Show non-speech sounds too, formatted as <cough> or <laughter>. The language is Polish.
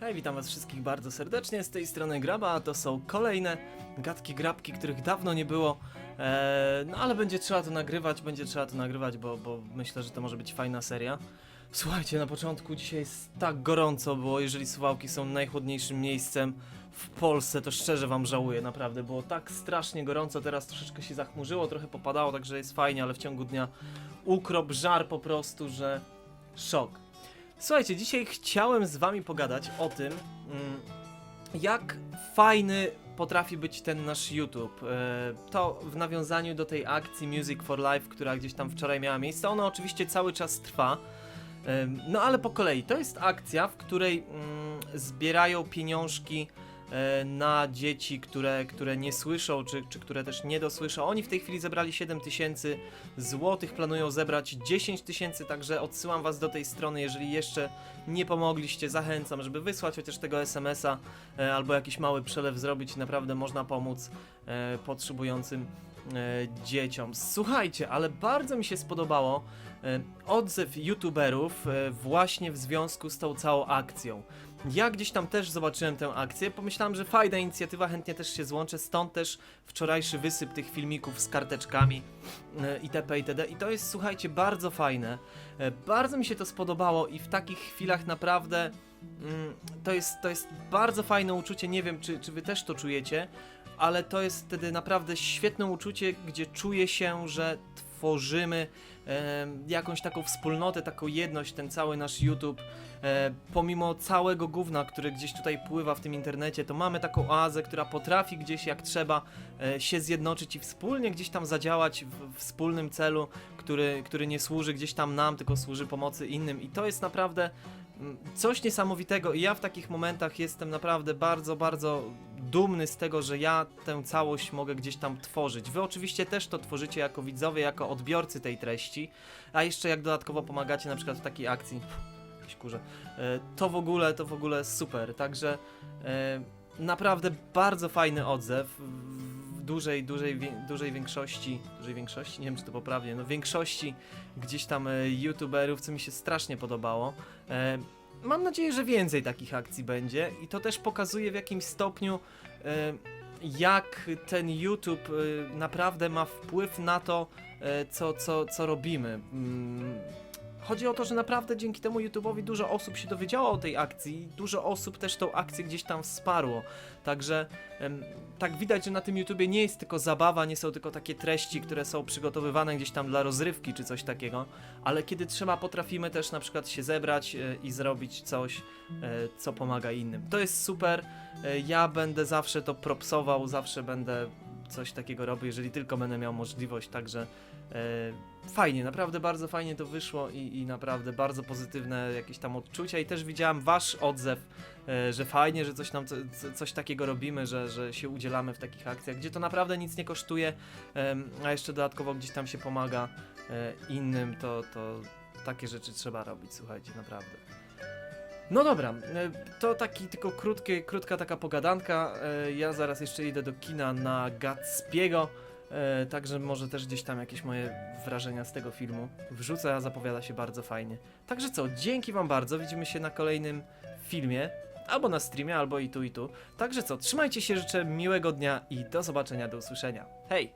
Hej, witam was wszystkich bardzo serdecznie, z tej strony Graba, a to są kolejne gadki grabki, których dawno nie było, eee, no ale będzie trzeba to nagrywać, będzie trzeba to nagrywać, bo, bo myślę, że to może być fajna seria. Słuchajcie, na początku dzisiaj jest tak gorąco, bo jeżeli Suwałki są najchłodniejszym miejscem w Polsce, to szczerze wam żałuję, naprawdę, było tak strasznie gorąco, teraz troszeczkę się zachmurzyło, trochę popadało, także jest fajnie, ale w ciągu dnia ukrop, żar po prostu, że szok. Słuchajcie, dzisiaj chciałem z wami pogadać o tym, mm, jak fajny potrafi być ten nasz YouTube. E, To w nawiązaniu do tej akcji Music for Life, która gdzieś tam wczoraj miała miejsce. Ona oczywiście cały czas trwa. Em, No ale po kolei, to jest akcja, w której mm, zbierają pieniążki e, na dzieci, które, które nie słyszą, czy, czy które też nie dosłyszą. Oni w tej chwili zebrali 7 tysięcy złotych, planują zebrać 10 tysięcy, także odsyłam was do tej strony, jeżeli jeszcze nie pomogliście, zachęcam, żeby wysłać chociaż tego SMS-a e, albo jakiś mały przelew zrobić, naprawdę można pomóc e, potrzebującym e, dzieciom. Słuchajcie, ale bardzo mi się spodobało e, odzew youtuberów e, właśnie w związku z tą całą akcją. Ja gdzieś tam też zobaczyłem tę akcję, pomyślałem, że fajna inicjatywa, chętnie też się złączę, stąd też wczorajszy wysyp tych filmików z karteczkami e, itp. itd. I to jest, słuchajcie, bardzo fajne. E, Bardzo mi się to spodobało i w takich chwilach naprawdę mm, to, jest, to jest bardzo fajne uczucie. Nie wiem, czy, czy wy też to czujecie, ale to jest wtedy naprawdę świetne uczucie, gdzie czuję się, że tworzymy e, jakąś taką wspólnotę, taką jedność, ten cały nasz YouTube. E, pomimo całego gówna, które gdzieś tutaj pływa w tym internecie, to mamy taką oazę, która potrafi gdzieś jak trzeba e, się zjednoczyć i wspólnie gdzieś tam zadziałać w, w wspólnym celu, który, który nie służy gdzieś tam nam, tylko służy pomocy innym. I to jest naprawdę mm, coś niesamowitego. I ja w takich momentach jestem naprawdę bardzo, bardzo dumny z tego, że ja tę całość mogę gdzieś tam tworzyć. Wy oczywiście też to tworzycie jako widzowie, jako odbiorcy tej treści, a jeszcze jak dodatkowo pomagacie na przykład w takiej akcji, <laughs> jakieś kurze, e, to w ogóle, to w ogóle super. Także e, naprawdę bardzo fajny odzew. W dużej, dużej, dużej większości, dużej większości, nie wiem czy to poprawnie, no większości gdzieś tam e, youtuberów, co mi się strasznie podobało. Mam nadzieję, że więcej takich akcji będzie i to też pokazuje w jakimś stopniu, e, jak ten YouTube e, naprawdę ma wpływ na to, e, co, co, co robimy. Chodzi o to, że naprawdę dzięki temu YouTube'owi dużo osób się dowiedziało o tej akcji, dużo osób też tą akcję gdzieś tam wsparło. Także tak widać, że na tym YouTubie nie jest tylko zabawa, nie są tylko takie treści, które są przygotowywane gdzieś tam dla rozrywki czy coś takiego, ale kiedy trzeba, potrafimy też na przykład się zebrać e, i zrobić coś, e, co pomaga innym. To jest super. E, Ja będę zawsze to propsował, zawsze będę coś takiego robił, jeżeli tylko będę miał możliwość, także e, fajnie, naprawdę bardzo fajnie to wyszło i, i naprawdę bardzo pozytywne jakieś tam odczucia i też widziałem wasz odzew, e, że fajnie, że coś tam, co, co- coś takiego robimy, że, że się udzielamy w takich akcjach, gdzie to naprawdę nic nie kosztuje, em, a jeszcze dodatkowo gdzieś tam się pomaga e, innym, to, to takie rzeczy trzeba robić, słuchajcie, naprawdę. No dobra, e, to taki tylko krótkie, krótka taka pogadanka. e, Ja zaraz jeszcze idę do kina na Gatsby'ego, e, także może też gdzieś tam jakieś moje wrażenia z tego filmu wrzucę, a zapowiada się bardzo fajnie. Także co, dzięki wam bardzo, widzimy się na kolejnym filmie, albo na streamie, albo i tu i tu. Także co, trzymajcie się, życzę miłego dnia i do zobaczenia, do usłyszenia. Hej!